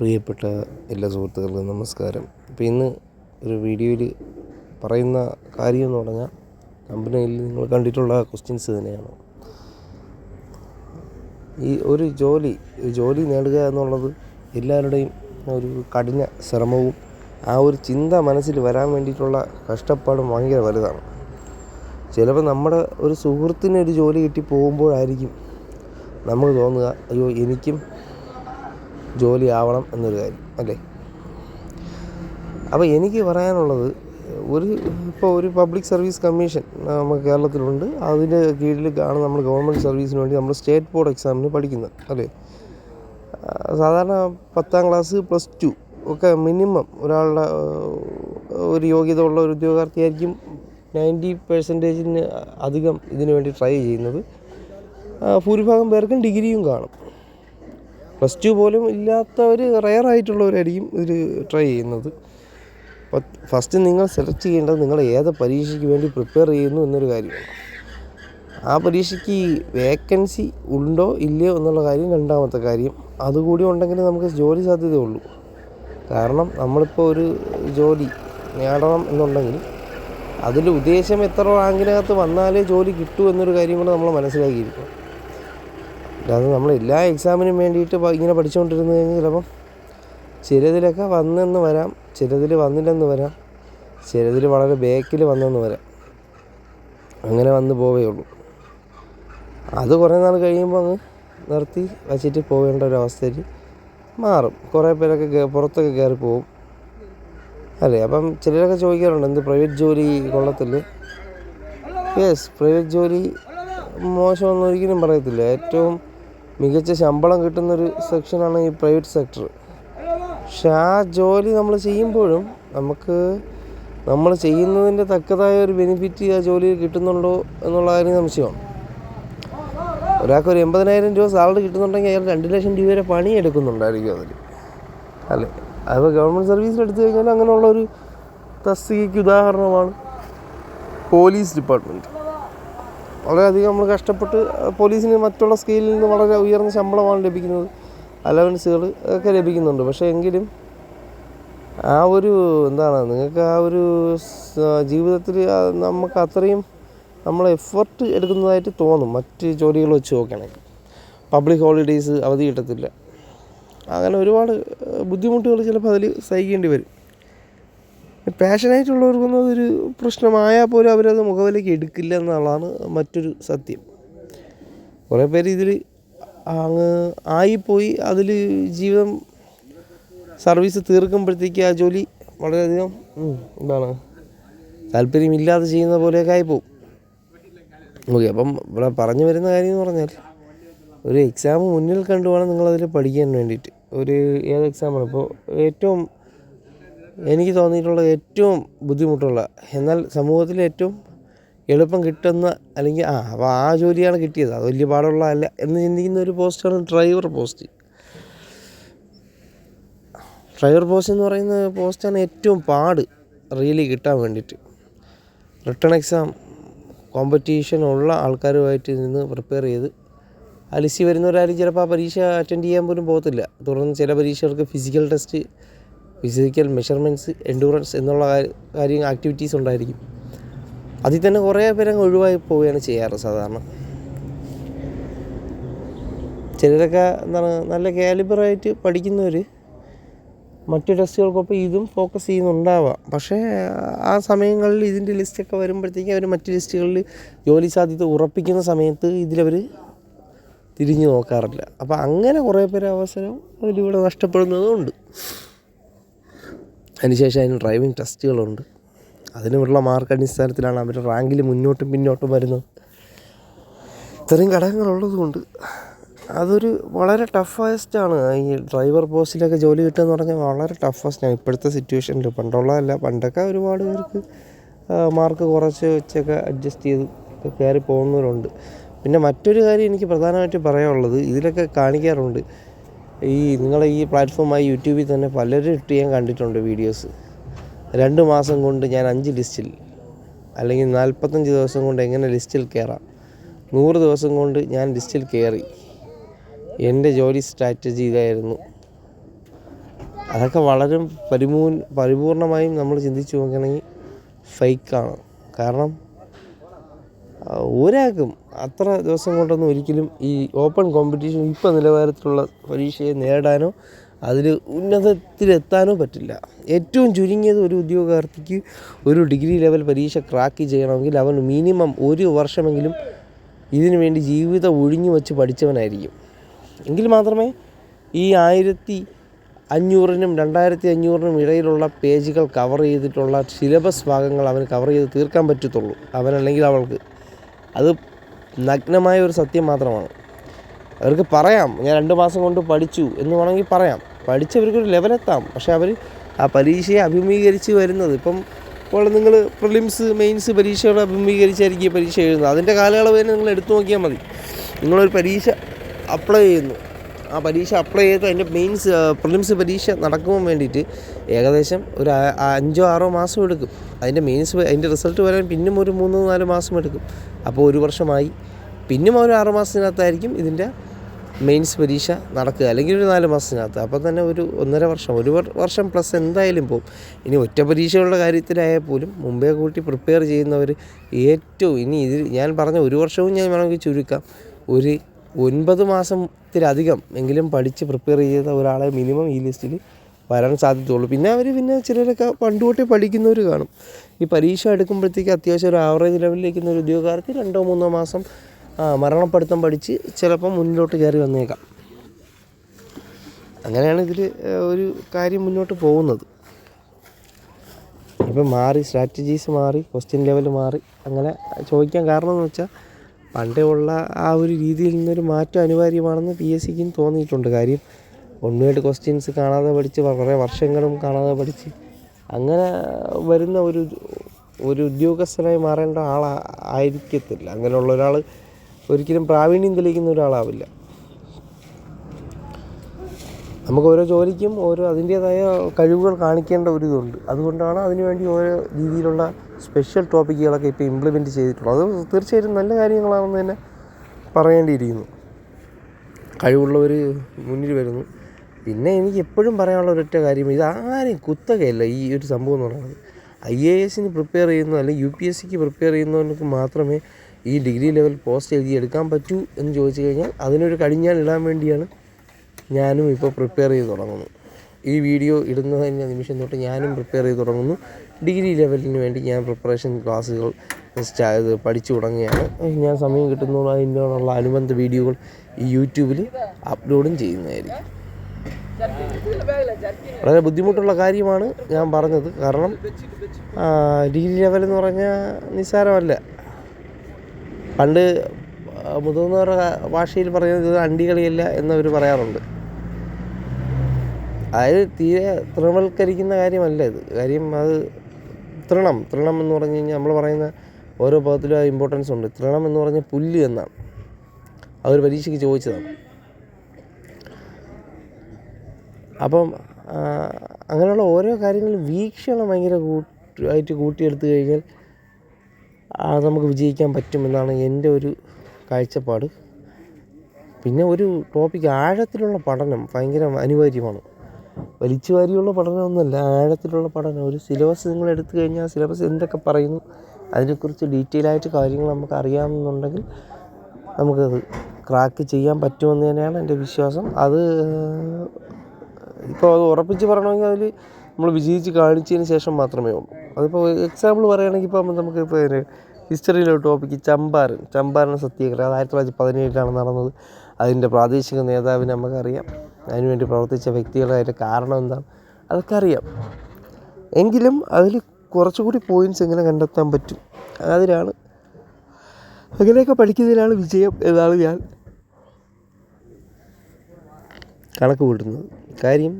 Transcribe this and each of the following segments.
പ്രിയപ്പെട്ട എല്ലാ സുഹൃത്തുക്കൾക്കും നമസ്കാരം. അപ്പോൾ ഇന്ന് ഒരു വീഡിയോയിൽ പറയുന്ന കാര്യം എന്ന് പറഞ്ഞാൽ കമ്പനിയിൽ നിങ്ങൾ കണ്ടിട്ടുള്ള ക്വസ്റ്റ്യൻസ് തന്നെയാണ്. ഈ ഒരു ജോലി ജോലി നേടുക എന്നുള്ളത് എല്ലാവരുടെയും ഒരു കഠിന ശ്രമവും ആ ഒരു ചിന്ത മനസ്സിൽ വരാൻ വേണ്ടിയിട്ടുള്ള കഷ്ടപ്പാടും ഭയങ്കര വലുതാണ്. ചിലപ്പോൾ നമ്മുടെ ഒരു സുഹൃത്തിന് ഒരു ജോലി കിട്ടി പോകുമ്പോഴായിരിക്കും നമ്മൾ തോന്നുക അയ്യോ എനിക്കും ജോലി ആവണം എന്നൊരു കാര്യം അല്ലേ? അപ്പോൾ എനിക്ക് പറയാനുള്ളത് ഒരു ഇപ്പോൾ ഒരു പബ്ലിക് സർവീസ് കമ്മീഷൻ നമുക്ക് കേരളത്തിലുണ്ട്. അതിന്റെ കീഴിൽ ആണ് നമ്മൾ ഗവൺമെന്റ് സർവീസിന് വേണ്ടി നമ്മൾ സ്റ്റേറ്റ് ബോർഡ് എക്സാമിന് പഠിക്കുന്നത് അല്ലേ? സാധാരണ പത്താം ക്ലാസ് പ്ലസ് ടു ഒക്കെ മിനിമം ഒരാളുടെ ഒരു യോഗ്യത ഉള്ള ഒരു ഉദ്യോഗാർത്ഥിയായിരിക്കും നയന്റി പെർസെന്റേജിന് അധികം ഇതിനു വേണ്ടി ട്രൈ ചെയ്യുന്നത്. ഭൂരിഭാഗം പേർക്കും ഡിഗ്രിയും കാണും. പ്ലസ് ടു പോലും ഇല്ലാത്തവർ റയർ ആയിട്ടുള്ളവരായിരിക്കും ഇതിൽ ട്രൈ ചെയ്യുന്നത്. ഫസ്റ്റ് നിങ്ങൾ സെലക്ട് ചെയ്യേണ്ടത് നിങ്ങൾ ഏത് പരീക്ഷയ്ക്ക് വേണ്ടി പ്രിപ്പയർ ചെയ്യുന്നു എന്നൊരു കാര്യമാണ്. ആ പരീക്ഷയ്ക്ക് വേക്കൻസി ഉണ്ടോ ഇല്ലയോ എന്നുള്ള കാര്യം രണ്ടാമത്തെ കാര്യം. അതുകൂടി ഉണ്ടെങ്കിൽ നമുക്ക് ജോലി സാധ്യതയുള്ളൂ. കാരണം നമ്മളിപ്പോൾ ഒരു ജോലി നേടണം എന്നുണ്ടെങ്കിൽ അതിൽ ഉദ്ദേശം എത്ര റാങ്കിനകത്ത് വന്നാലേ ജോലി കിട്ടൂ എന്നൊരു കാര്യം കൂടെ നമ്മൾ മനസ്സിലാക്കിയിരിക്കും അല്ലാതെ നമ്മൾ എല്ലാ എക്സാമിനും വേണ്ടിയിട്ട് ഇങ്ങനെ പഠിച്ചുകൊണ്ടിരുന്നു കഴിഞ്ഞാൽ ചിലപ്പം ചിലതിലൊക്കെ വന്നെന്ന് വരാം ചിലതിൽ വന്നില്ലെന്ന് വരാം ചിലതിൽ വളരെ ബേക്കിൽ വന്നെന്ന് വരാം. അങ്ങനെ വന്ന് പോവേ ഉള്ളൂ. അത് കുറേ നാൾ കഴിയുമ്പോൾ അങ്ങ് നിർത്തി വച്ചിട്ട് പോകേണ്ട ഒരു അവസ്ഥയിൽ മാറും. കുറേ പേരൊക്കെ പുറത്തൊക്കെ കയറി പോവും. അല്ലേ? അപ്പം ചിലരൊക്കെ ചോദിക്കാറുണ്ട് എന്ത് പ്രൈവറ്റ് ജോലി കൊള്ളത്തില്ല? യെസ് പ്രൈവറ്റ് ജോലി മോശമൊന്നും ഒരിക്കലും പറയത്തില്ല. ഏറ്റവും മികച്ച ശമ്പളം കിട്ടുന്നൊരു സെക്ഷനാണ് ഈ പ്രൈവറ്റ് സെക്ടർ. പക്ഷെ ആ ജോലി നമ്മൾ ചെയ്യുമ്പോഴും നമുക്ക് നമ്മൾ ചെയ്യുന്നതിന്റെ തക്കതായ ഒരു ബെനിഫിറ്റ് ആ ജോലിയിൽ കിട്ടുന്നുണ്ടോ എന്നുള്ള കാര്യം സംശയമാണ്. ഒരാൾക്ക് ഒരു എൺപതിനായിരം രൂപ സാലറി കിട്ടുന്നുണ്ടെങ്കിൽ അയാൾ രണ്ട് ലക്ഷം രൂപ വരെ പണി എടുക്കുന്നുണ്ടായിരിക്കും അതിൽ അല്ലേ? അതിപ്പോൾ ഗവൺമെന്റ് സർവീസിൽ എടുത്തു കഴിഞ്ഞാൽ അങ്ങനെയുള്ളൊരു തസ്തികയ്ക്ക് ഉദാഹരണമാണ് പോലീസ് ഡിപ്പാർട്ട്മെന്റ്. വളരെയധികം നമ്മൾ കഷ്ടപ്പെട്ട് പോലീസിന് മറ്റുള്ള സ്കെയിലിൽ നിന്ന് വളരെ ഉയർന്ന ശമ്പളമാണ് ലഭിക്കുന്നത്. അലവൻസുകൾ ഒക്കെ ലഭിക്കുന്നുണ്ട്. പക്ഷേ എങ്കിലും ആ ഒരു എന്താണ് നിങ്ങൾക്ക് ആ ഒരു ജീവിതത്തിൽ നമുക്ക് അത്രയും നമ്മൾ എഫർട്ട് എടുക്കുന്നതായിട്ട് തോന്നും. മറ്റ് ജോലികൾ വെച്ച് നോക്കുകയാണെങ്കിൽ. പബ്ലിക് ഹോളിഡേയ്സ് അവധി കിട്ടത്തില്ല. അങ്ങനെ ഒരുപാട് ബുദ്ധിമുട്ടുകൾ ചിലപ്പോൾ അതിൽ സഹിക്കേണ്ടി വരും. പാഷനായിട്ടുള്ളവർക്കൊന്നും അതൊരു പ്രശ്നമായാൽ പോലും അവരത് മുഖവിലേക്ക് എടുക്കില്ല എന്നുള്ളതാണ് മറ്റൊരു സത്യം. കുറേ പേര് ഇതിൽ അങ്ങ് ആയിപ്പോയി. അതിൽ ജീവിതം സർവീസ് തീർക്കുമ്പോഴത്തേക്ക് ആ ജോലി വളരെയധികം എന്താണ് താല്പര്യമില്ലാതെ ചെയ്യുന്ന പോലെയൊക്കെ ആയിപ്പോവും. ഓക്കെ അപ്പം ഇവിടെ പറഞ്ഞു വരുന്ന കാര്യം എന്ന് പറഞ്ഞാൽ ഒരു എക്സാം മുന്നിൽ കണ്ടു വേണം നിങ്ങളതിൽ പഠിക്കാൻ വേണ്ടിയിട്ട്. ഒരു ഏത് എക്സാമാണ്? ഇപ്പോൾ ഏറ്റവും എനിക്ക് തോന്നിയിട്ടുള്ള ഏറ്റവും ബുദ്ധിമുട്ടുള്ള എന്നാൽ സമൂഹത്തിൽ ഏറ്റവും എളുപ്പം കിട്ടുന്ന അല്ലെങ്കിൽ ആ അപ്പോൾ ആ ജോലിയാണ് കിട്ടിയത്. അത് വലിയ പാടുള്ള അല്ല എന്ന് ചിന്തിക്കുന്ന ഒരു പോസ്റ്റാണ് ഡ്രൈവർ പോസ്റ്റ്. ഡ്രൈവർ പോസ്റ്റ് എന്ന് പറയുന്ന പോസ്റ്റാണ് ഏറ്റവും പാട് റിയലി കിട്ടാൻ വേണ്ടിയിട്ട്. റിട്ടേൺ എക്സാം കോമ്പറ്റീഷൻ ഉള്ള ആൾക്കാരുമായിട്ട് നിന്ന് പ്രിപ്പയർ ചെയ്ത് അലിസി ലിസ്റ്റിൽ വരുന്നവരാരും ചിലപ്പോൾ ആ പരീക്ഷ അറ്റൻഡ് ചെയ്യാൻ പോലും പോകത്തില്ല. തുടർന്ന് ചില പരീക്ഷകൾക്ക് physical test physical measurements endurance എന്നുള്ള കാര്യം- ആക്ടിവിറ്റീസ് ഉണ്ടായിരിക്കും. അതിൽ തന്നെ കുറേ പേരങ്ങ് ഒഴിവായി പോവുകയാണ് ചെയ്യാറ് സാധാരണ. ചിലരൊക്കെ എന്താണ് നല്ല കാലിബറായിട്ട് പഠിക്കുന്നവർ മറ്റു ടെസ്റ്റുകൾക്കൊപ്പം ഇതും ഫോക്കസ് ചെയ്യുന്നുണ്ടാവാം. പക്ഷേ ആ സമയങ്ങളിൽ ഇതിന്റെ ലിസ്റ്റൊക്കെ വരുമ്പോഴത്തേക്കും അവർ മറ്റു ലിസ്റ്റുകളിൽ ജോലി സാധ്യത ഉറപ്പിക്കുന്ന സമയത്ത് ഇതിലവർ തിരിഞ്ഞു നോക്കാറില്ല. അപ്പോൾ അങ്ങനെ കുറേ പേര് അവസരം അവരിവിടെ നഷ്ടപ്പെടുന്നതും ഉണ്ട്. അതിനുശേഷം അതിന് ഡ്രൈവിംഗ് ടെസ്റ്റുകളുണ്ട് അതിനുള്ള മാർക്ക് അടിസ്ഥാനത്തിലാണ് അവർ റാങ്കിൽ മുന്നോട്ടും പിന്നോട്ടും വരുന്നത്. ഇത്രയും ഘടകങ്ങളുള്ളതുകൊണ്ട് അതൊരു വളരെ ടഫസ്റ്റാണ് ഈ ഡ്രൈവർ പോസ്റ്റിലൊക്കെ ജോലി കിട്ടുക എന്ന് പറഞ്ഞാൽ വളരെ ടഫസ്റ്റാണ് ഇപ്പോഴത്തെ സിറ്റുവേഷനിൽ പണ്ടുള്ളതല്ല പണ്ടൊക്കെ ഒരുപാട് പേർക്ക് മാർക്ക് കുറച്ച് വെച്ചൊക്കെ അഡ്ജസ്റ്റ് ചെയ്ത് കയറി പോകുന്നവരുണ്ട്. പിന്നെ മറ്റൊരു കാര്യം എനിക്ക് പ്രധാനമായിട്ട് പറയാനുള്ളത് ഇതിലൊക്കെ കാണിക്കാറുണ്ട്. ഈ നിങ്ങളെ ഈ പ്ലാറ്റ്ഫോമായി യൂട്യൂബിൽ തന്നെ പലരും ഇട്ട് ഞാൻ കണ്ടിട്ടുണ്ട് വീഡിയോസ് രണ്ട് മാസം കൊണ്ട് ഞാൻ അഞ്ച് ലിസ്റ്റിൽ അല്ലെങ്കിൽ നാൽപ്പത്തഞ്ച് ദിവസം കൊണ്ട് എങ്ങനെ ലിസ്റ്റിൽ കയറാം നൂറ് ദിവസം കൊണ്ട് ഞാൻ ലിസ്റ്റിൽ കയറി എന്റെ ജോലി സ്ട്രാറ്റജി ഇതായിരുന്നു. അതൊക്കെ വളരെ പരിപൂ പരിപൂർണമായും നമ്മൾ ചിന്തിച്ച് നോക്കുകയാണെങ്കിൽ ഫേക്കാണ് കാരണം ഒരാൾക്കും അത്ര ദിവസം കൊണ്ടൊന്നും ഒരിക്കലും ഈ ഓപ്പൺ കോമ്പറ്റീഷൻ ഇപ്പം നിലവാരത്തിലുള്ള പരീക്ഷയെ നേടാനോ അതിൽ ഉന്നതത്തിലെത്താനോ പറ്റില്ല. ഏറ്റവും ചുരുങ്ങിയത് ഒരു ഉദ്യോഗാർത്ഥിക്ക് ഒരു ഡിഗ്രി ലെവൽ പരീക്ഷ ക്രാക്ക് ചെയ്യണമെങ്കിൽ അവൻ മിനിമം ഒരു വർഷമെങ്കിലും ഇതിനു വേണ്ടി ജീവിതം ഒഴിഞ്ഞു വച്ച് പഠിച്ചവനായിരിക്കും. എങ്കിൽ മാത്രമേ ഈ ആയിരത്തി അഞ്ഞൂറിനും രണ്ടായിരത്തി അഞ്ഞൂറിനും ഇടയിലുള്ള പേജുകൾ കവർ ചെയ്തിട്ടുള്ള സിലബസ് ഭാഗങ്ങൾ അവന് കവർ ചെയ്ത് തീർക്കാൻ പറ്റത്തുള്ളൂ. അവനല്ലെങ്കിൽ അവൾക്ക് അത് നഗ്നമായ ഒരു സത്യം മാത്രമാണ്. അവർക്ക് പറയാം ഞാൻ രണ്ട് മാസം കൊണ്ട് പഠിച്ചു എന്ന് വേണമെങ്കിൽ പറയാം. പഠിച്ചവർക്കൊരു ലെവലെത്താം. പക്ഷേ അവർ ആ പരീക്ഷയെ അഭിമുഖീകരിച്ച് വരുന്നത് ഇപ്പം ഇപ്പോൾ നിങ്ങൾ പ്രിലിംസ് മെയിൻസ് പരീക്ഷകൾ അഭിമുഖീകരിച്ചായിരിക്കും പരീക്ഷ എഴുതുന്നത്. അതിന്റെ കാലയളവ് തന്നെ നിങ്ങൾ എടുത്തു നോക്കിയാൽ മതി. നിങ്ങളൊരു പരീക്ഷ അപ്ലൈ ചെയ്യുന്നു. ആ പരീക്ഷ അപ്ലൈ ചെയ്ത് അതിന്റെ മെയിൻസ് പ്രിലിംസ് പരീക്ഷ നടക്കുമ്പോൾ വേണ്ടിയിട്ട് ഏകദേശം ഒരു അഞ്ചോ ആറോ മാസം എടുക്കും. അതിന്റെ മെയിൻസ് അതിന്റെ റിസൾട്ട് വരാൻ പിന്നും ഒരു മൂന്നോ നാല് മാസം എടുക്കും. അപ്പോൾ ഒരു വർഷമായി. പിന്നും ഒരു ആറു മാസത്തിനകത്തായിരിക്കും ഇതിന്റെ മെയിൻസ് പരീക്ഷ നടക്കുക. അല്ലെങ്കിൽ ഒരു നാല് മാസത്തിനകത്ത്. അപ്പം തന്നെ ഒരു ഒന്നര വർഷം ഒരു വർഷം പ്ലസ് എന്തായാലും പോകും ഇനി ഒറ്റ പരീക്ഷകളുടെ കാര്യത്തിലായാൽ പോലും മുമ്പേ കൂട്ടി പ്രിപ്പയർ ചെയ്യുന്നവർ ഏറ്റവും ഇനി ഇതിൽ ഞാൻ പറഞ്ഞ ഒരു വർഷവും ഞാൻ വേണമെങ്കിൽ ചുരുക്കാം. ഒരു ഒൻപത് മാസത്തിലധികം എങ്കിലും പഠിച്ച് പ്രിപ്പയർ ചെയ്ത ഒരാളെ മിനിമം ഈ ലിസ്റ്റിൽ വരാൻ സാധ്യതയുള്ളൂ. പിന്നെ അവർ പിന്നെ ചിലരൊക്കെ പണ്ട് തൊട്ടേ പഠിക്കുന്നവർ കാണും. ഈ പരീക്ഷ എടുക്കുമ്പോഴത്തേക്ക് അത്യാവശ്യം ഒരു ആവറേജ് ലെവലിലേക്ക് ഒരു ഉദ്യോഗാർത്ഥി രണ്ടോ മൂന്നോ മാസം മരണപ്പെടുത്തം പഠിച്ച് ചിലപ്പം മുന്നിലോട്ട് കയറി വന്നേക്കാം. അങ്ങനെയാണ് ഇതിൽ ഒരു കാര്യം മുന്നോട്ട് പോകുന്നത്. ഇപ്പം മാറി സ്ട്രാറ്റജീസ് മാറി ക്വസ്റ്റ്യൻ ലെവൽ മാറി അങ്ങനെ ചോദിക്കാൻ കാരണം എന്ന് വെച്ചാൽ പണ്ടേ ഉള്ള ആ ഒരു രീതിയിൽ നിന്നൊരു മാറ്റം അനിവാര്യമാണെന്ന് പി എസ് സിക്കും തോന്നിയിട്ടുണ്ട്. കാര്യം ഒന്നുമായിട്ട് ക്വസ്റ്റ്യൻസ് കാണാതെ പഠിച്ച് കുറേ വർഷങ്ങളും കാണാതെ പഠിച്ച് അങ്ങനെ വരുന്ന ഒരു ഒരു ഉദ്യോഗസ്ഥനായി മാറേണ്ട ആളായിരിക്കത്തില്ല അങ്ങനെയുള്ള ഒരാൾ ഒരിക്കലും പ്രാവീണ്യം തെളിയിക്കുന്ന ഒരാളാവില്ല. നമുക്ക് ഓരോ ജോലിക്കും ഓരോ അതിന്റേതായ കഴിവുകൾ കാണിക്കേണ്ട ഒരു ഇതുണ്ട്. അതുകൊണ്ടാണ് അതിനുവേണ്ടി ഓരോ രീതിയിലുള്ള സ്പെഷ്യൽ ടോപ്പിക്കുകളൊക്കെ ഇപ്പോൾ ഇംപ്ലിമെന്റ് ചെയ്തിട്ടുള്ളത് അത് തീർച്ചയായിട്ടും നല്ല കാര്യങ്ങളാണെന്ന് തന്നെ പറയേണ്ടിയിരിക്കുന്നു. കഴിവുള്ളവർ മുന്നിൽ വരുന്നു. പിന്നെ എനിക്ക് എപ്പോഴും പറയാനുള്ള ഒരൊറ്റ കാര്യം ഇതാരും കുത്തകയല്ല ഈ ഒരു സംഭവം എന്ന് പറയുന്നത്. ഐ എ എസിന് പ്രിപ്പയർ ചെയ്യുന്ന അല്ലെങ്കിൽ യു പി എസ് സിക്ക് പ്രിപ്പയർ ചെയ്യുന്നവർക്ക് മാത്രമേ ഈ ഡിഗ്രി ലെവൽ പോസ്റ്റ് എഴുതി എടുക്കാൻ പറ്റൂ എന്ന് ചോദിച്ചു കഴിഞ്ഞാൽ അതിനൊരു കടിഞ്ഞാൻ ഇടാൻ വേണ്ടിയാണ് ഞാനും ഇപ്പോൾ പ്രിപ്പയർ ചെയ്ത് തുടങ്ങുന്നത്. ഈ വീഡിയോ ഇടുന്നതിന്റെ നിമിഷം തൊട്ട് ഞാനും പ്രിപ്പയർ ചെയ്ത് തുടങ്ങുന്നു. ഡിഗ്രി ലെവലിന് വേണ്ടി ഞാൻ പ്രിപ്പറേഷൻ ക്ലാസ്സുകൾ ഇത് പഠിച്ചു തുടങ്ങുകയാണ്. ഞാൻ സമയം കിട്ടുന്നുള്ള അതിനോടുള്ള അനുബന്ധ വീഡിയോകൾ ഈ യൂട്യൂബിൽ അപ്ലോഡും ചെയ്യുന്നതായിരിക്കും. വളരെ ബുദ്ധിമുട്ടുള്ള കാര്യമാണ് ഞാൻ പറഞ്ഞത്. കാരണം ഡിഗ്രി ലെവൽ എന്ന് പറഞ്ഞാൽ നിസ്സാരമല്ല. പണ്ട് മുതിർന്നവരുടെ ഭാഷയിൽ പറയുന്നത് അണ്ടികളിയല്ല എന്നവർ പറയാറുണ്ട്. അതായത് തീരെ തൃണവൽക്കരിക്കുന്ന കാര്യമല്ല ഇത്. കാര്യം അത് തൃണം തൃണം എന്ന് പറഞ്ഞു കഴിഞ്ഞാൽ നമ്മൾ പറയുന്ന ഓരോ പദത്തിലും ആ ഇമ്പോർട്ടൻസ് ഉണ്ട്. തൃണം എന്ന് പറഞ്ഞാൽ പുല്ല് എന്നാണ്. അവർ പരീക്ഷയ്ക്ക് ചോദിച്ചതാണ്. അപ്പം അങ്ങനെയുള്ള ഓരോ കാര്യങ്ങളും വീക്ഷണം ഭയങ്കര ആയിട്ട് കൂട്ടിയെടുത്ത് കഴിഞ്ഞാൽ നമുക്ക് വിജയിക്കാൻ പറ്റുമെന്നാണ് എന്റെ ഒരു കാഴ്ചപ്പാട്. പിന്നെ ഒരു ടോപ്പിക്ക് ആഴത്തിലുള്ള പഠനം ഭയങ്കര അനിവാര്യമാണ്. വലിച്ചു വാരിയുള്ള പഠനമൊന്നുമല്ല ആഴത്തിലുള്ള പഠനം. ഒരു സിലബസ് നിങ്ങൾ എടുത്തു കഴിഞ്ഞാൽ സിലബസ് എന്തൊക്കെ പറയുന്നു അതിനെക്കുറിച്ച് ഡീറ്റെയിൽ ആയിട്ട് കാര്യങ്ങൾ നമുക്ക് അറിയാമെന്നുണ്ടെങ്കിൽ നമുക്കത് ക്രാക്ക് ചെയ്യാൻ പറ്റുമെന്ന് തന്നെയാണ് എന്റെ വിശ്വാസം. അത് ഇപ്പോൾ അത് ഉറപ്പിച്ച് പറയണമെങ്കിൽ അതിൽ നമ്മൾ വിജയിച്ച് കാണിച്ചതിന് ശേഷം മാത്രമേ ഉള്ളൂ. അതിപ്പോൾ എക്സാമ്പിൾ പറയുകയാണെങ്കിൽ ഇപ്പോൾ ഹിസ്റ്ററിയിലെ ഒരു ടോപ്പിക്ക് ചമ്പാരൻ. ചമ്പാരൻ സത്യാഗ്രഹം. അത് ആയിരത്തി തൊള്ളായിരത്തി പതിനേഴിലാണ് നടന്നത്. അതിന്റെ പ്രാദേശിക നേതാവിനെ നമുക്കറിയാം. അതിനുവേണ്ടി പ്രവർത്തിച്ച വ്യക്തികളെ അതിന്റെ കാരണം എന്താണ് അതൊക്കെ അറിയാം എങ്കിലും അതിൽ കുറച്ചുകൂടി പോയിന്റ്സ് എങ്ങനെ കണ്ടെത്താൻ പറ്റും? അതിലാണ് അങ്ങനെയൊക്കെ പഠിക്കുന്നതിനാണ് വിജയം എന്നാണ് ഞാൻ കണക്ക് കൂട്ടുന്നത്. കാര്യം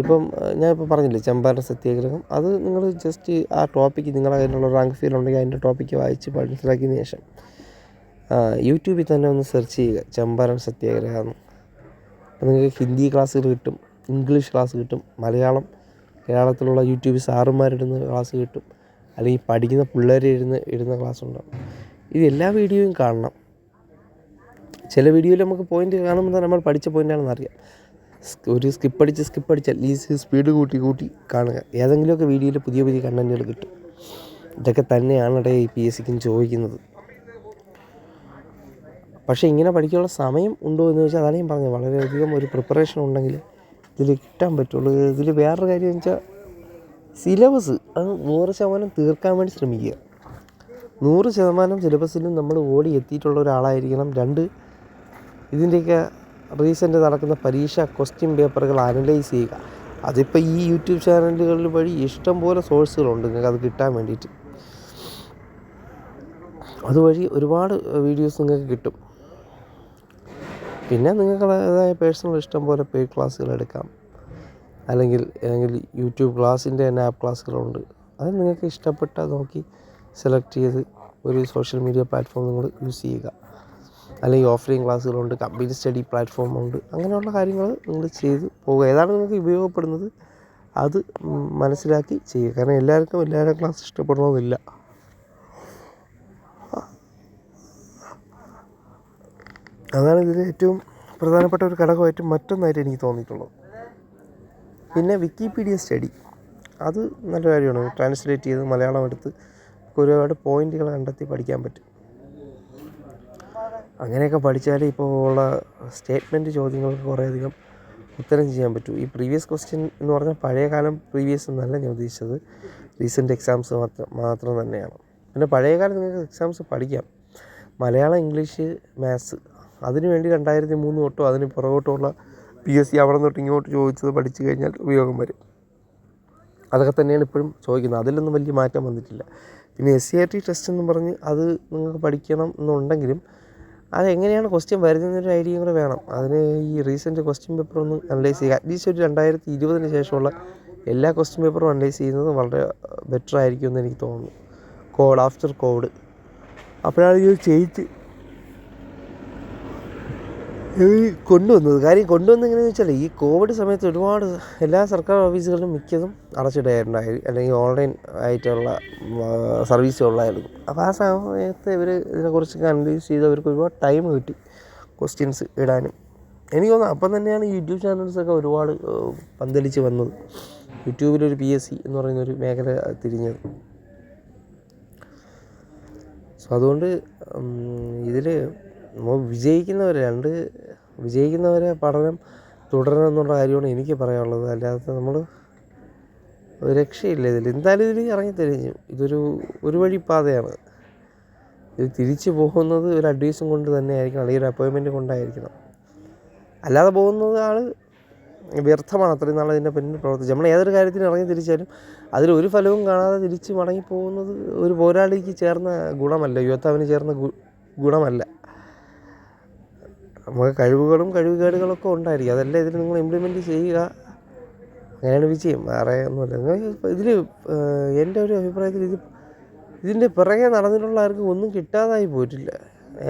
ഇപ്പം ഞാനിപ്പോൾ പറഞ്ഞില്ലേ ചമ്പാരൻ സത്യാഗ്രഹം? അത് നിങ്ങൾ ജസ്റ്റ് ആ ടോപ്പിക്ക് നിങ്ങളുടെ റാങ്ക് ഫീൽ ഉണ്ടെങ്കിൽ അതിന്റെ ടോപ്പിക്ക് വായിച്ച് മനസ്സിലാക്കിയതിന് ശേഷം യൂട്യൂബിൽ തന്നെ ഒന്ന് സെർച്ച് ചെയ്യുക ചമ്പാരൻ സത്യാഗ്രഹം നിങ്ങൾക്ക് ഹിന്ദി ക്ലാസ്സുകൾ കിട്ടും ഇംഗ്ലീഷ് ക്ലാസ് കിട്ടും മലയാളം കേരളത്തിലുള്ള യൂട്യൂബിൽ സാറുമാരിടുന്ന ക്ലാസ് കിട്ടും അല്ലെങ്കിൽ പഠിക്കുന്ന പിള്ളേർ ഇരുന്ന് ഇടുന്ന ക്ലാസ് ഉണ്ടാവും ഇത് എല്ലാ വീഡിയോയും കാണണം. ചില വീഡിയോയിൽ നമുക്ക് പോയിന്റ് കാണുമ്പോൾ തന്നെ നമ്മൾ പഠിച്ച പോയിന്റാണെന്ന് അറിയാം. ഒരു സ്കിപ്പ് അടിച്ച് സ്കിപ്പ് അടിച്ച് അറ്റ്ലീസ്റ്റ് സ്പീഡ് കൂട്ടി കൂട്ടി കാണുക. ഏതെങ്കിലുമൊക്കെ വീഡിയോയിൽ പുതിയ പുതിയ കണ്ടന്റുകൾ കിട്ടും. ഇതൊക്കെ തന്നെയാണ് ഇടയിൽ പി എസ് സിക്കും ചോദിക്കുന്നത്. പക്ഷേ ഇങ്ങനെ പഠിക്കാനുള്ള സമയം ഉണ്ടോ എന്ന് ചോദിച്ചാൽ അതാണ് ഞാൻ പറഞ്ഞത്. വളരെയധികം ഒരു പ്രിപ്പറേഷൻ ഉണ്ടെങ്കിൽ ഇതിൽ കിട്ടാൻ പറ്റുള്ളൂ. ഇതിൽ വേറൊരു കാര്യം എന്ന് വെച്ചാൽ സിലബസ് അത് നൂറ് ശതമാനം തീർക്കാൻ വേണ്ടി ശ്രമിക്കുക. നൂറ് ശതമാനം സിലബസിലും നമ്മൾ ഓടി എത്തിയിട്ടുള്ള ഒരാളായിരിക്കണം. രണ്ട് ഇതിന്റെയൊക്കെ റീസെന്റ് നടക്കുന്ന പരീക്ഷ ക്വസ്റ്റ്യൻ പേപ്പറുകൾ അനലൈസ് ചെയ്യുക. അതിപ്പോൾ ഈ യൂട്യൂബ് ചാനലുകളിൽ വഴി ഇഷ്ടം പോലെ സോഴ്സുകളുണ്ട് നിങ്ങൾക്ക് അത് കിട്ടാൻ വേണ്ടിയിട്ട്. അതുവഴി ഒരുപാട് വീഡിയോസ് നിങ്ങൾക്ക് കിട്ടും. പിന്നെ നിങ്ങളുടേതായ പേഴ്സണൽ ഇഷ്ടം പോലെ പേ ക്ലാസ്സുകൾ എടുക്കാം. അല്ലെങ്കിൽ അല്ലെങ്കിൽ യൂട്യൂബ് ക്ലാസ്സിന്റെ തന്നെ ആപ്പ് ക്ലാസ്സുകളുണ്ട് അത് നിങ്ങൾക്ക് ഇഷ്ടപ്പെട്ട നോക്കി സെലക്ട് ചെയ്ത് ഒരു സോഷ്യൽ മീഡിയ പ്ലാറ്റ്ഫോം നിങ്ങൾ യൂസ് ചെയ്യുക. അല്ലെങ്കിൽ ഓഫ്ലൈൻ ക്ലാസ്സുകളുണ്ട് കമ്പ്യൂട്ടർ സ്റ്റഡി പ്ലാറ്റ്ഫോം ഉണ്ട്. അങ്ങനെയുള്ള കാര്യങ്ങൾ നിങ്ങൾ ചെയ്ത് പോകുക ഏതാണ് നിങ്ങൾക്ക് ഉപയോഗപ്പെടുന്നത്? അത് മനസ്സിലാക്കി ചെയ്യുക. കാരണം എല്ലാവർക്കും എല്ലാവരുടെ ക്ലാസ് ഇഷ്ടപ്പെടണമെന്നില്ല അതാണ് ഇതിൽ ഏറ്റവും പ്രധാനപ്പെട്ട ഒരു ഘടകമായിട്ട് മറ്റൊന്നായിട്ട് എനിക്ക് തോന്നിയിട്ടുള്ളത്. പിന്നെ വിക്കിപീഡിയ സ്റ്റഡി. അത് നല്ല കാര്യമാണ്. ട്രാൻസ്ലേറ്റ് ചെയ്ത് മലയാളം എടുത്ത് ഒരുപാട് പോയിന്റുകൾ കണ്ടെത്തി പഠിക്കാൻ പറ്റും. അങ്ങനെയൊക്കെ പഠിച്ചാൽ ഇപ്പോൾ ഉള്ള സ്റ്റേറ്റ്മെന്റ് ചോദ്യങ്ങൾക്ക് കുറേയധികം ഉത്തരം ചെയ്യാൻ പറ്റും. ഈ പ്രീവിയസ് ക്വസ്റ്റ്യൻ എന്ന് പറഞ്ഞാൽ പഴയ കാലം പ്രീവിയസ് എന്നല്ല ഞാൻ ഉദ്ദേശിച്ചത്. റീസെന്റ് എക്സാംസ് മാത്രം മാത്രം തന്നെയാണ്. പിന്നെ പഴയ കാലം നിങ്ങൾക്ക് എക്സാംസ് പഠിക്കാം. മലയാളം ഇംഗ്ലീഷ് മാത്സ് അതിനു വേണ്ടി രണ്ടായിരത്തി മൂന്ന് തൊട്ടോ അതിന് പുറകോട്ടുള്ള പി എസ് സി അവിടെ തൊട്ട് ഇങ്ങോട്ട് ചോദിച്ചത് പഠിച്ചു കഴിഞ്ഞാൽ ഉപയോഗം വരും. അതൊക്കെ തന്നെയാണ് ഇപ്പോഴും ചോദിക്കുന്നത്. അതിലൊന്നും വലിയ മാറ്റം വന്നിട്ടില്ല. പിന്നെ S C R T test എന്ന് പറഞ്ഞ് അത് നിങ്ങൾക്ക് പഠിക്കണം എന്നുണ്ടെങ്കിലും അതെങ്ങനെയാണ് ക്വസ്റ്റ്യൻ വരുന്നതെന്നൊരു ഐഡിയയും കൂടെ വേണം. അതിന് ഈ റീസെന്റ് ക്വസ്റ്റ്യൻ പേപ്പർ ഒന്ന് അനലൈസ് ചെയ്യുക. അറ്റ്ലീസ്റ്റ് ഒരു രണ്ടായിരത്തി ഇരുപതിന് ശേഷമുള്ള എല്ലാ ക്വസ്റ്റ്യൻ പേപ്പറും അനലൈസ് ചെയ്യുന്നത് വളരെ ബെറ്റർ ആയിരിക്കും എന്ന് എനിക്ക് തോന്നുന്നു. കോഡ് ആഫ്റ്റർ കോഡ് അപ്പോഴാണ് ഇത് ചെയ്ത് ഈ കൊണ്ടുവന്നത്. കാര്യം കൊണ്ടുവന്നത് എങ്ങനെയാണെന്ന് വെച്ചാൽ ഈ കോവിഡ് സമയത്ത് ഒരുപാട് എല്ലാ സർക്കാർ ഓഫീസുകളിലും മിക്കതും അടച്ചിടാറുണ്ടായി അല്ലെങ്കിൽ ഓൺലൈൻ ആയിട്ടുള്ള സർവീസുകളായിരുന്നു അപ്പോൾ ആ സമയത്ത് ഇവർ ഇതിനെക്കുറിച്ചൊക്കെ അനലൈസ് ചെയ്ത് അവർക്ക് ഒരുപാട് ടൈം കിട്ടി ക്വസ്റ്റ്യൻസ് ഇടാനും. എനിക്ക് തോന്നുന്നു അപ്പം തന്നെയാണ് യൂട്യൂബ് ചാനൽസൊക്കെ ഒരുപാട് പന്തലിച്ച് വന്നത്. യൂട്യൂബിലൊരു പി എസ് സി എന്ന് പറയുന്ന ഒരു മേഖല തിരിഞ്ഞത്. സോ അതുകൊണ്ട് ഇതിൽ വിജയിക്കുന്നവർ രണ്ട് വിജയിക്കുന്നവരെ പഠനം തുടരണം എന്നുള്ള കാര്യമാണ് എനിക്ക് പറയാനുള്ളത്. അല്ലാതെ നമ്മൾ ഒരു രക്ഷയില്ല ഇതിൽ എന്തായാലും ഇതിൽ ഇറങ്ങി തിരിഞ്ഞു ഇതൊരു ഒരു വഴി പാതയാണ്. ഇത് തിരിച്ചു പോകുന്നത് ഒരു അഡ്വൈസും കൊണ്ട് തന്നെ ആയിരിക്കണം അല്ലെങ്കിൽ ഒരു അപ്പോയിൻമെന്റ് കൊണ്ടായിരിക്കണം. അല്ലാതെ പോകുന്നത് ആൾ വ്യർത്ഥമാണ്. അത്രയും നാൾ ഇതിന്റെ പിന്നിൽ പ്രവർത്തിച്ചു. നമ്മൾ ഏതൊരു കാര്യത്തിന് ഇറങ്ങി തിരിച്ചാലും അതിലൊരു ഫലവും കാണാതെ തിരിച്ച് മടങ്ങി പോകുന്നത് ഒരു പോരാളിക്ക് ചേർന്ന ഗുണമല്ല. യുവത്താവിന് ചേർന്ന ഗുണമല്ല. നമുക്ക് കഴിവുകളും കഴിവുകേടുകളൊക്കെ ഉണ്ടായിരിക്കും. അതെല്ലാം ഇതിൽ നിങ്ങൾ ഇംപ്ലിമെന്റ് ചെയ്യുക. അങ്ങനെയാണ് വിജയം. വേറെ ഒന്നുമില്ല. നിങ്ങൾ ഇതിൽ എന്റെ ഒരു അഭിപ്രായത്തിൽ ഇത് ഇതിന്റെ പിറകെ നടന്നിട്ടുള്ള ആർക്കും ഒന്നും കിട്ടാതായി പോയിട്ടില്ല.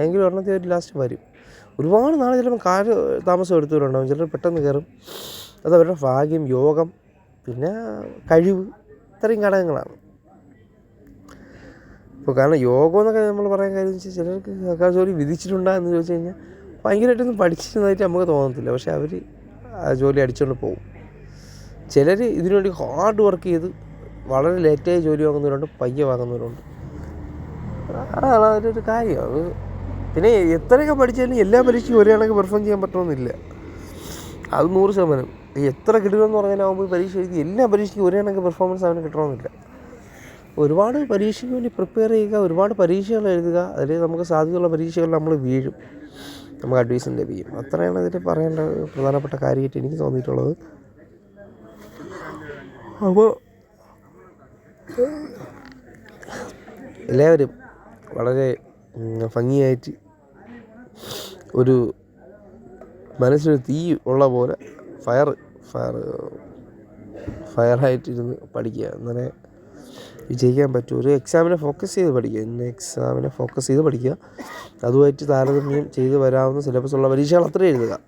എങ്കിലും ഒരെണ്ണത്തിൽ ഒരു ലാസ്റ്റ് വരും. ഒരുപാട് നാൾ ചിലപ്പോൾ കാൽ താമസം എടുത്തവരുണ്ടാവും. ചിലർ പെട്ടെന്ന് കയറും. അത് അവരുടെ ഭാഗ്യം യോഗം പിന്നെ കഴിവ് ഇത്രയും ഘടകങ്ങളാണ്. ഇപ്പോൾ കാരണം യോഗം എന്നൊക്കെ നമ്മൾ പറയാൻ കാര്യം വെച്ചാൽ ചിലർക്ക് സർക്കാർ ജോലി വിധിച്ചിട്ടുണ്ടോ എന്ന് ചോദിച്ചു കഴിഞ്ഞാൽ ഭയങ്കരമായിട്ടൊന്നും പഠിച്ചിരുന്നതായിട്ട് നമുക്ക് തോന്നത്തില്ല. പക്ഷെ അവർ ആ ജോലി അടിച്ചുകൊണ്ട് പോകും ചിലർ ഇതിനുവേണ്ടി ഹാർഡ് വർക്ക് ചെയ്ത് വളരെ ലേറ്റായി ജോലി വാങ്ങുന്നവരുണ്ട് പയ്യെ വാങ്ങുന്നവരുണ്ട്. അതാണ് അതിന്റെ ഒരു കാര്യം. അത് പിന്നെ എത്രയൊക്കെ പഠിച്ചാലും എല്ലാ പരീക്ഷയും ഒരേ കണക്ക് പെർഫോം ചെയ്യാൻ പറ്റണമെന്നില്ല. അത് നൂറ് ശതമാനം. എത്ര കിട്ടുമെന്ന് പറഞ്ഞാലാവുമ്പോൾ പരീക്ഷ എഴുതി എല്ലാ പരീക്ഷയ്ക്കും ഒരേ കണക്ക് പെർഫോമൻസ് അവന് കിട്ടണമെന്നില്ല. ഒരുപാട് പരീക്ഷയ്ക്ക് വേണ്ടി പ്രിപ്പയർ ചെയ്യുക ഒരുപാട് പരീക്ഷകൾ എഴുതുക അതിൽ നമുക്ക് സാധ്യതയുള്ള പരീക്ഷകൾ നമ്മൾ വീഴും. നമുക്ക് അഡ്വൈസ് ലഭിക്കും അത്രയാണ് ഇതിൽ പറയേണ്ട പ്രധാനപ്പെട്ട കാര്യമായിട്ട് എനിക്ക് തോന്നിയിട്ടുള്ളത്. അപ്പോൾ എല്ലാവരും വളരെ ഭംഗിയായിട്ട് ഒരു മനസ്സിന് തീ ഉള്ള പോലെ ഫയർ ഫയർ ഫയറായിട്ടിരുന്ന് പഠിക്കുക. എന്നാലേ വിജയിക്കാൻ പറ്റും. ഒരു എക്സാമിനെ ഫോക്കസ് ചെയ്ത് പഠിക്കുക. ഇന്ന് എക്സാമിനെ ഫോക്കസ് ചെയ്ത് പഠിക്കുക. അതുമായിട്ട് താരതമ്യം ചെയ്ത് വരാവുന്ന സിലബസുള്ള പരീക്ഷകൾ അത്രയും എഴുതുക.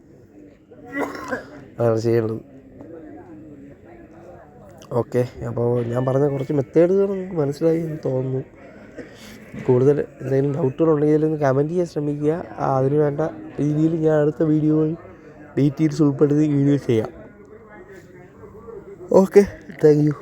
അതാണ് ചെയ്യേണ്ടത്. ഓക്കെ അപ്പോൾ ഞാൻ പറഞ്ഞ കുറച്ച് മെത്തേഡുകൾ നിങ്ങൾക്ക് മനസ്സിലായി എന്ന് തോന്നുന്നു. കൂടുതൽ എന്തെങ്കിലും ഡൗട്ടുകളുണ്ടെങ്കിൽ ഒന്ന് കമന്റ് ചെയ്യാൻ ശ്രമിക്കുക. അതിന് വേണ്ട രീതിയിൽ ഞാൻ അടുത്ത വീഡിയോയിൽ ഡീറ്റെയിൽസ് ഉൾപ്പെടുത്തി വീഡിയോ ചെയ്യാം. Okay thank you